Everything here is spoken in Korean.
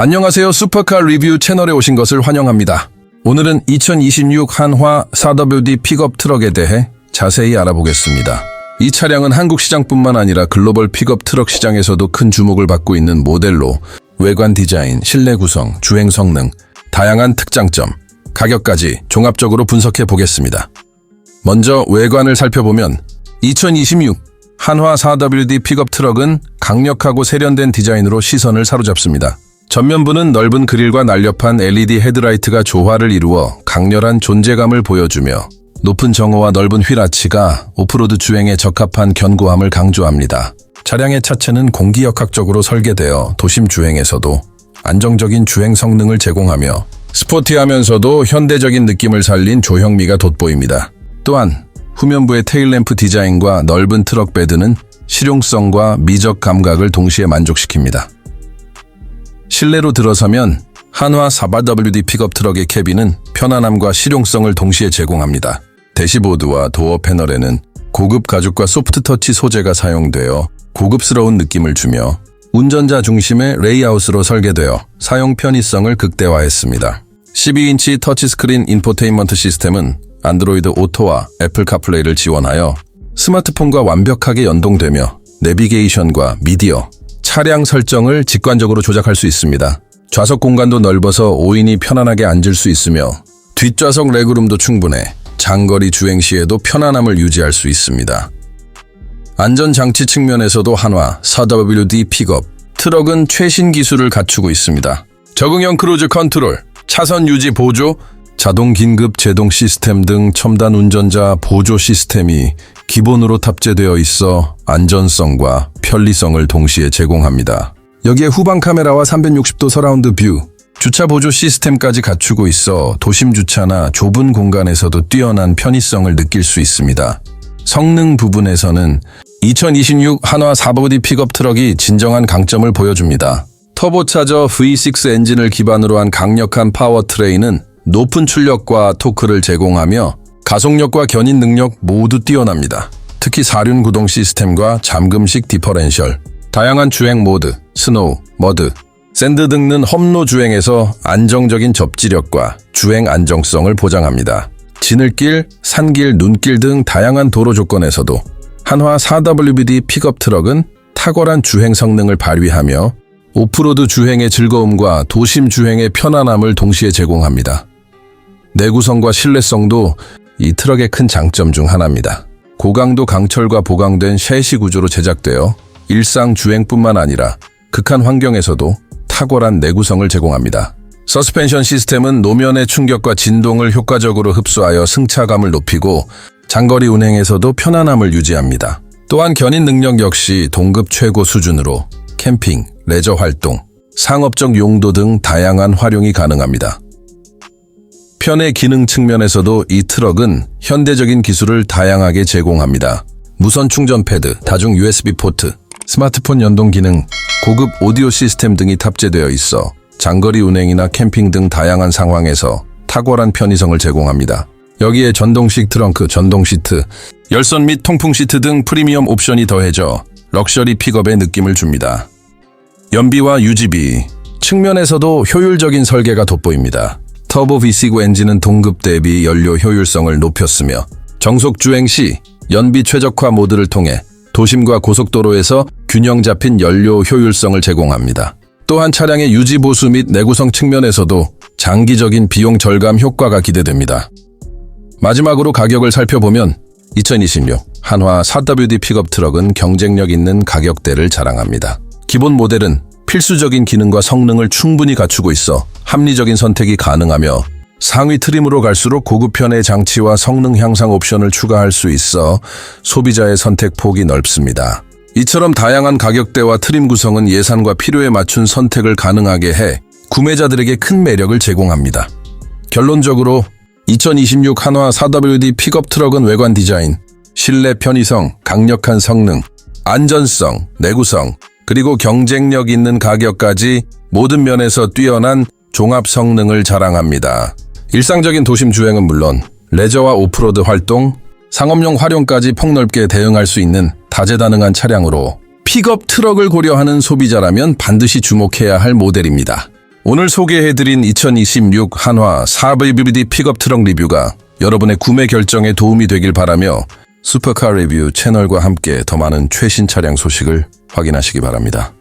안녕하세요. 슈퍼카 리뷰 채널에 오신 것을 환영합니다. 오늘은 2026 한화 4WD 픽업 트럭에 대해 자세히 알아보겠습니다. 이 차량은 한국 시장뿐만 아니라 글로벌 픽업 트럭 시장에서도 큰 주목을 받고 있는 모델로 외관 디자인, 실내 구성, 주행 성능, 다양한 특장점, 가격까지 종합적으로 분석해 보겠습니다. 먼저 외관을 살펴보면 2026 한화 4WD 픽업 트럭은 강력하고 세련된 디자인으로 시선을 사로잡습니다. 전면부는 넓은 그릴과 날렵한 LED 헤드라이트가 조화를 이루어 강렬한 존재감을 보여주며 높은 정호와 넓은 휠아치가 오프로드 주행에 적합한 견고함을 강조합니다. 차량의 차체는 공기역학적으로 설계되어 도심 주행에서도 안정적인 주행 성능을 제공하며 스포티하면서도 현대적인 느낌을 살린 조형미가 돋보입니다. 또한 후면부의 테일램프 디자인과 넓은 트럭 베드는 실용성과 미적 감각을 동시에 만족시킵니다. 실내로 들어서면 한화 4WD 픽업 트럭의 캐빈은 편안함과 실용성을 동시에 제공합니다. 대시보드와 도어 패널에는 고급 가죽과 소프트 터치 소재가 사용되어 고급스러운 느낌을 주며 운전자 중심의 레이아웃으로 설계되어 사용 편의성을 극대화했습니다. 12인치 터치스크린 인포테인먼트 시스템은 안드로이드 오토와 애플 카플레이를 지원하여 스마트폰과 완벽하게 연동되며 내비게이션과 미디어, 차량 설정을 직관적으로 조작할 수 있습니다. 좌석 공간도 넓어서 5인이 편안하게 앉을 수 있으며 뒷좌석 레그룸도 충분해 장거리 주행 시에도 편안함을 유지할 수 있습니다. 안전장치 측면에서도 한화 4WD 픽업 트럭은 최신 기술을 갖추고 있습니다. 적응형 크루즈 컨트롤, 차선 유지 보조, 자동 긴급 제동 시스템 등 첨단 운전자 보조 시스템이 기본으로 탑재되어 있어 안전성과 편리성을 동시에 제공합니다. 여기에 후방 카메라와 360도 서라운드 뷰, 주차 보조 시스템까지 갖추고 있어 도심 주차나 좁은 공간에서도 뛰어난 편의성을 느낄 수 있습니다. 성능 부분에서는 2026 한화 4보디 픽업 트럭이 진정한 강점을 보여줍니다. 터보차저 V6 엔진을 기반으로 한 강력한 파워트레인은 높은 출력과 토크를 제공하며 가속력과 견인 능력 모두 뛰어납니다. 특히 사륜 구동 시스템과 잠금식 디퍼렌셜, 다양한 주행 모드, 스노우, 머드, 샌드 등은 험로 주행에서 안정적인 접지력과 주행 안정성을 보장합니다. 지늘길, 산길, 눈길 등 다양한 도로 조건에서도 한화 4WD 픽업 트럭은 탁월한 주행 성능을 발휘하며 오프로드 주행의 즐거움과 도심 주행의 편안함을 동시에 제공합니다. 내구성과 신뢰성도 이 트럭의 큰 장점 중 하나입니다. 고강도 강철과 보강된 셰시 구조로 제작되어 일상 주행뿐만 아니라 극한 환경에서도 탁월한 내구성을 제공합니다. 서스펜션 시스템은 노면의 충격과 진동을 효과적으로 흡수하여 승차감을 높이고 장거리 운행에서도 편안함을 유지합니다. 또한 견인 능력 역시 동급 최고 수준으로 캠핑, 레저 활동, 상업적 용도 등 다양한 활용이 가능합니다. 편의 기능 측면에서도 이 트럭은 현대적인 기술을 다양하게 제공합니다. 무선 충전 패드, 다중 USB 포트, 스마트폰 연동 기능, 고급 오디오 시스템 등이 탑재되어 있어 장거리 운행이나 캠핑 등 다양한 상황에서 탁월한 편의성을 제공합니다. 여기에 전동식 트렁크, 전동 시트, 열선 및 통풍 시트 등 프리미엄 옵션이 더해져 럭셔리 픽업의 느낌을 줍니다. 연비와 유지비 측면에서도 효율적인 설계가 돋보입니다. 터보 V6 엔진은 동급 대비 연료 효율성을 높였으며 정속 주행 시 연비 최적화 모드를 통해 도심과 고속도로에서 균형 잡힌 연료 효율성을 제공합니다. 또한 차량의 유지 보수 및 내구성 측면에서도 장기적인 비용 절감 효과가 기대됩니다. 마지막으로 가격을 살펴보면 2026 한화 4WD 픽업 트럭은 경쟁력 있는 가격대를 자랑합니다. 기본 모델은 필수적인 기능과 성능을 충분히 갖추고 있어 합리적인 선택이 가능하며 상위 트림으로 갈수록 고급편의 장치와 성능 향상 옵션을 추가할 수 있어 소비자의 선택 폭이 넓습니다. 이처럼 다양한 가격대와 트림 구성은 예산과 필요에 맞춘 선택을 가능하게 해 구매자들에게 큰 매력을 제공합니다. 결론적으로 2026 한화 4WD 픽업 트럭은 외관 디자인, 실내 편의성, 강력한 성능, 안전성, 내구성, 그리고 경쟁력 있는 가격까지 모든 면에서 뛰어난 종합 성능을 자랑합니다. 일상적인 도심 주행은 물론 레저와 오프로드 활동, 상업용 활용까지 폭넓게 대응할 수 있는 다재다능한 차량으로 픽업 트럭을 고려하는 소비자라면 반드시 주목해야 할 모델입니다. 오늘 소개해드린 2026 한화 4VVD 픽업 트럭 리뷰가 여러분의 구매 결정에 도움이 되길 바라며 슈퍼카 리뷰 채널과 함께 더 많은 최신 차량 소식을 확인하시기 바랍니다.